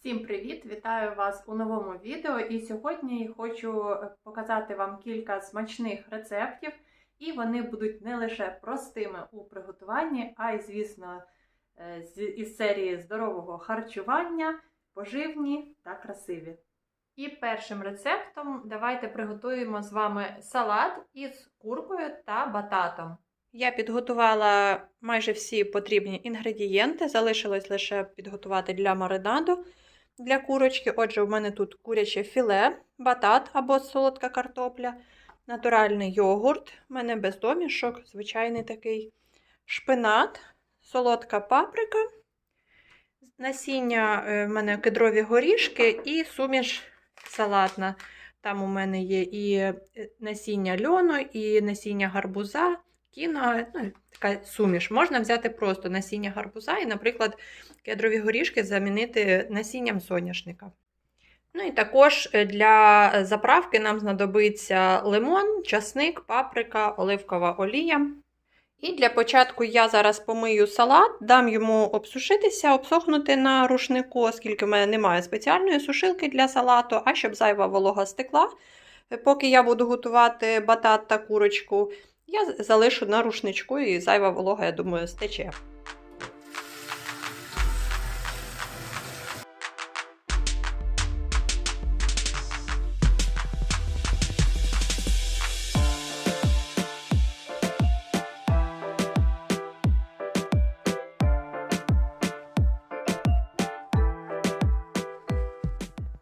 Всім привіт! Вітаю вас у новому відео. І сьогодні хочу е, показати вам кілька смачних рецептів, і вони будуть не лише простими у приготуванні, а й, звісно, е, із серії здорового харчування, поживні та красиві. І першим рецептом давайте приготуємо з вами салат із куркою та бататом. Я підготувала майже всі потрібні інгредієнти, залишилось лише підготувати для маринаду для курочки. Отже, у мене тут куряче філе, батат або солодка картопля, натуральний йогурт, у мене без домішок, звичайний такий шпинат, солодка паприка, насіння е, в мене кедрові горішки і суміш салатна. Там у мене є і е, насіння льону, і насіння гарбуза, кіно, ну, така суміш. Можна взяти просто насіння гарбуза і, наприклад, кедрові горішки замінити насінням соняшника. Ну і також е, для заправки нам знадобиться лимон, часник, паприка, оливкова олія. І для початку я зараз помию салат, дам йому обсушитися, обсохнути на рушнику, оскільки в мене немає спеціальної сушилки для салату, а щоб зайва волога стекла. Е, Поки я буду готувати батат та курочку, я залишу на рушничку і зайва волога, я думаю, стече.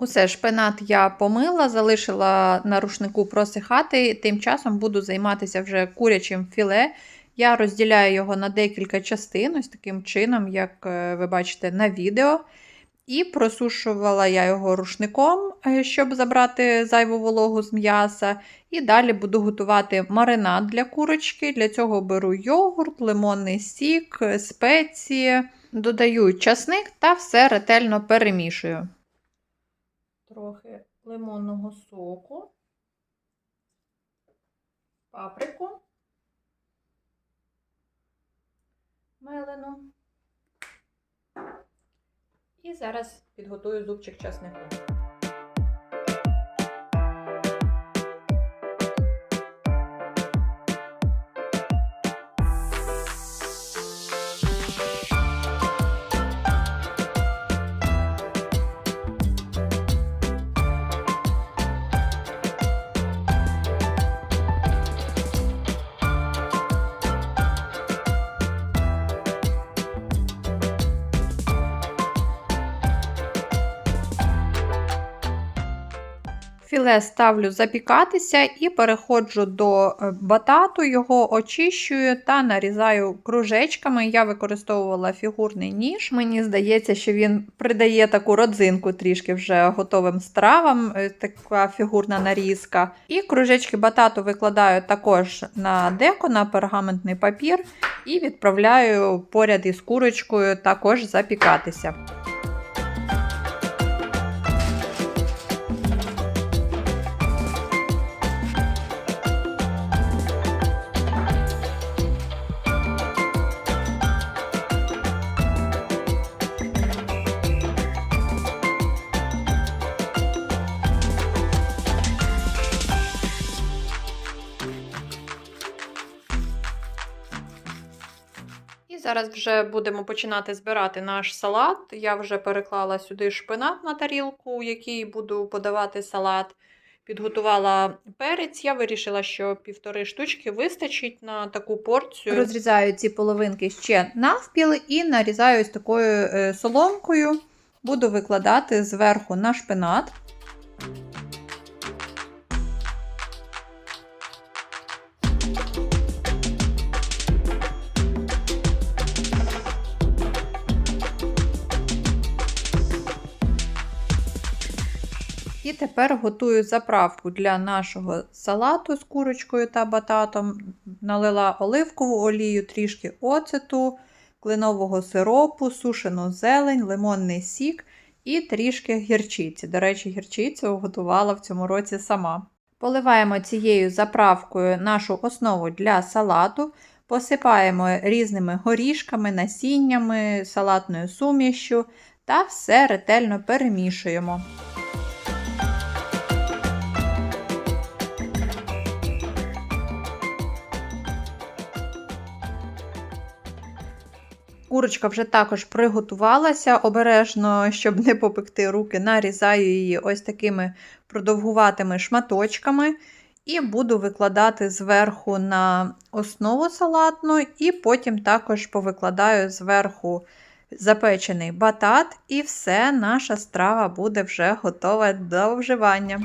Усе шпинат я помила, залишила на рушнику просихати. Тим часом буду займатися вже курячим філе. Я розділяю його на декілька частин, ось таким чином, як е, ви бачите на відео. І просушувала я його рушником, е, щоб забрати зайву вологу з м'яса. І далі буду готувати маринад для курочки. Для цього беру йогурт, лимонний сік, спеції, додаю часник та все ретельно перемішую трохи лимонного соку, паприку, мелену. І зараз підготую зубчик часнику. Філе ставлю запікатися і переходжу до е, батату, його очищую та нарізаю кружечками. Я використовувала фігурний ніж. Мені здається, що він придає таку родзинку трішки вже готовим стравам, е, така фігурна нарізка. І кружечки батату викладаю також на деко, на пергаментний папір, і відправляю поряд із курочкою також запікатися. Зараз вже будемо починати збирати наш салат. Я вже переклала сюди шпинат на тарілку, у якій буду подавати салат. Підготувала перець. Я вирішила, що півтори штучки вистачить на таку порцію. Розрізаю ці половинки ще навпіл і нарізаю ось такою е, соломкою. Буду викладати зверху на шпинат. І тепер готую заправку для нашого салату з курочкою та бататом. Налила оливкову олію, трішки оцету, кленового сиропу, сушену зелень, лимонний сік і трішки гірчиці. До речі, гірчицю готувала в цьому році сама. Поливаємо цією заправкою нашу основу для салату. Посипаємо різними горішками, насіннями, салатною сумішю та все ретельно перемішуємо. Курочка вже також приготувалася обережно, щоб не попекти руки, нарізаю її ось такими продовгуватими шматочками. І буду викладати зверху на основу салатну, і потім також повикладаю зверху запечений батат, і все, наша страва буде вже готова до вживання.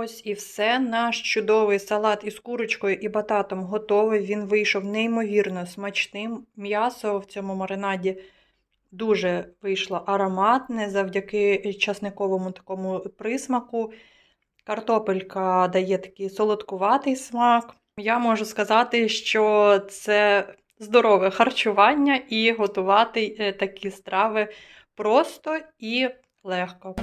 Ось і все. Наш чудовий салат із курочкою і бататом готовий. Він вийшов неймовірно смачним. М'ясо в цьому маринаді дуже вийшло ароматне завдяки часниковому такому присмаку. Картопелька дає такий солодкуватий смак. Я можу сказати, що це здорове харчування і готувати е, такі страви просто і легко.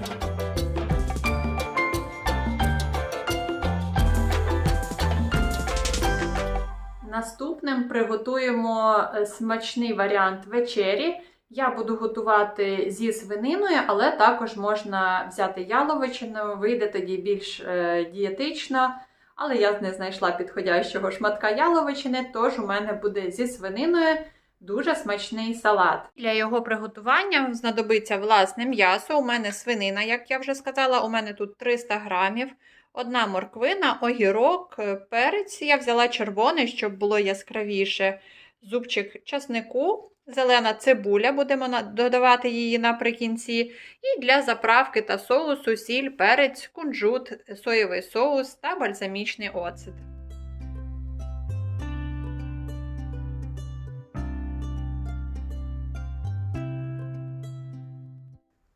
Наступним приготуємо е, смачний варіант вечері. Я буду готувати зі свининою, але також можна взяти яловичину, вийде тоді більш е, дієтично. Але я не знайшла підходящого шматка яловичини, тож у мене буде зі свининою дуже смачний салат. Для його приготування знадобиться власне м'ясо. У мене свинина, як я вже сказала, у мене тут 300 грамів. Одна морквина, огірок, е, перець. Я взяла червоний, щоб було яскравіше. Зубчик часнику, зелена цибуля, будемо додавати її наприкінці. І для заправки та соусу сіль, перець, кунжут, соєвий соус та бальзамічний оцет.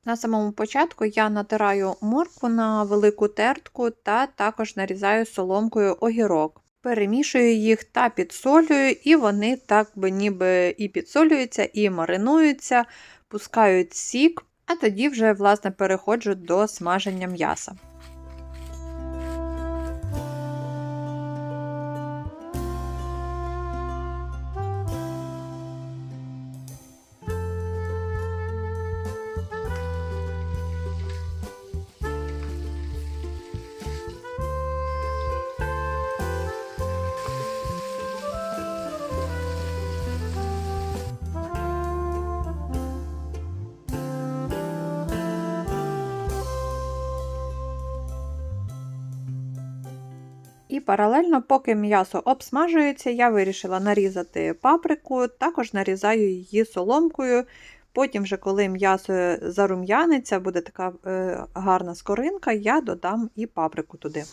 На самому початку я натираю моркву на велику тертку та також нарізаю соломкою огірок. Перемішую їх та підсолюю, і вони так би ніби і підсолюються, і маринуються, пускають сік, а тоді вже власне переходжу до смаження м'яса. І паралельно, поки м'ясо обсмажується, я вирішила нарізати паприку, також нарізаю її соломкою. Потім, вже, коли м'ясо зарум'яниться, буде така е, гарна скоринка, я додам і паприку туди.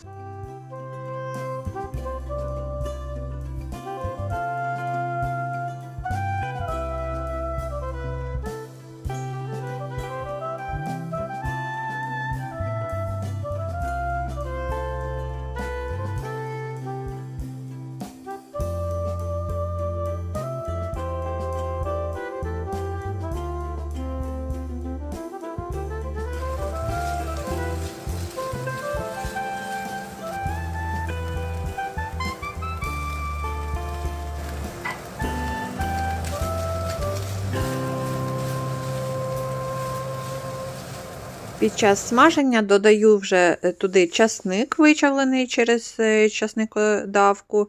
Під час смаження додаю вже е, туди часник, вичавлений через е, часникодавку,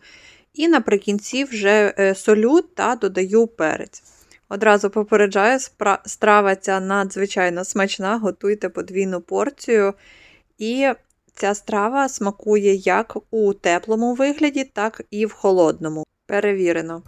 і наприкінці вже е, солю та додаю перець. Одразу попереджаю, страва ця надзвичайно смачна, готуйте подвійну порцію. І ця страва смакує як у теплому вигляді, так і в холодному. Перевірено.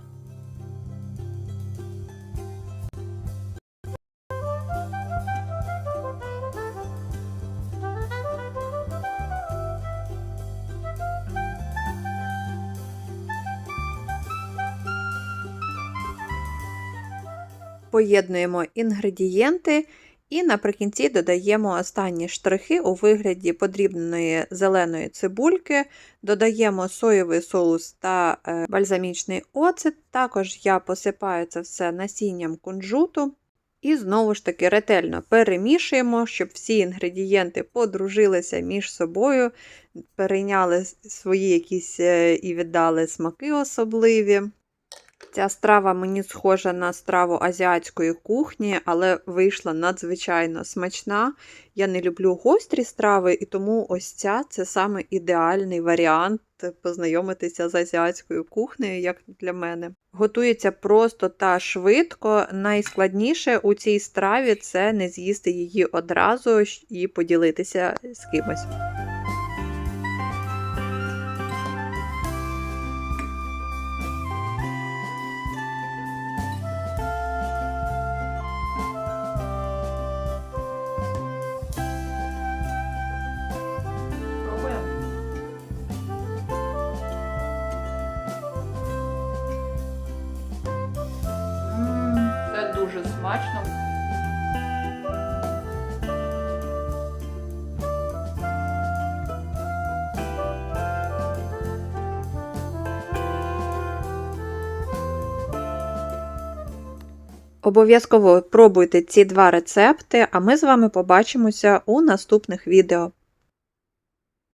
Поєднуємо інгредієнти і наприкінці додаємо останні штрихи у вигляді подрібненої зеленої цибульки, додаємо соєвий соус та е, бальзамічний оцет. Також я посипаю це все насінням кунжуту. І знову ж таки ретельно перемішуємо, щоб всі інгредієнти подружилися між собою, перейняли свої якісь е, і віддали смаки особливі. Ця страва мені схожа на страву азіатської кухні, але вийшла надзвичайно смачна. Я не люблю гострі страви, і тому ось ця це саме ідеальний варіант познайомитися з азіатською кухнею, як для мене. Готується просто та швидко. Найскладніше у цій страві це не з'їсти її одразу і поділитися з кимось. Смачно. Обов'язково пробуйте ці два рецепти, а ми з вами побачимося у наступних відео.